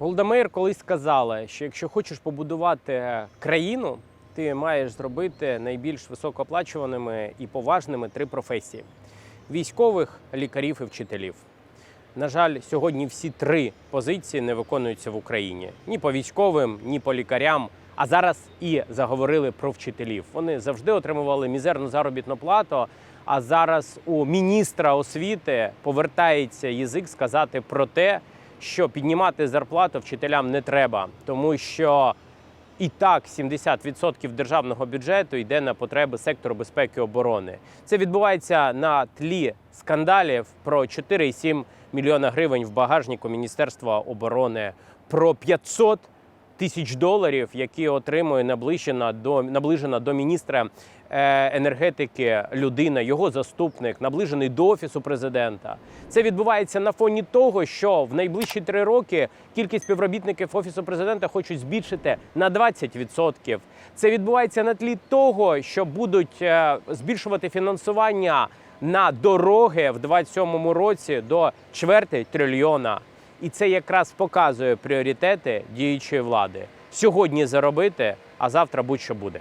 Голда колись сказала, що якщо хочеш побудувати країну, ти маєш зробити найбільш високооплачуваними і поважними три професії: військових, лікарів і вчителів. На жаль, сьогодні всі три позиції не виконуються в Україні ні по військовим, ні по лікарям. А зараз і заговорили про вчителів. Вони завжди отримували мізерну заробітну плату. А зараз у міністра освіти повертається язик сказати про те, що піднімати зарплату вчителям не треба, тому що і так 70% державного бюджету йде на потреби сектору безпеки і оборони. Це відбувається на тлі скандалів про 4,7 мільйона гривень в багажнику Міністерства оборони, про 500 тисяч доларів, які отримує наближена до наближена до міністра е, енергетики людина, його заступник, наближений до офісу президента. Це відбувається на фоні того, що в найближчі три роки кількість співробітників офісу президента хочуть збільшити на 20%. Це відбувається на тлі того, що будуть е, збільшувати фінансування на дороги в 2027 році до чверти трильйона. І це якраз показує пріоритети діючої влади. Сьогодні заробити, а завтра будь-що буде.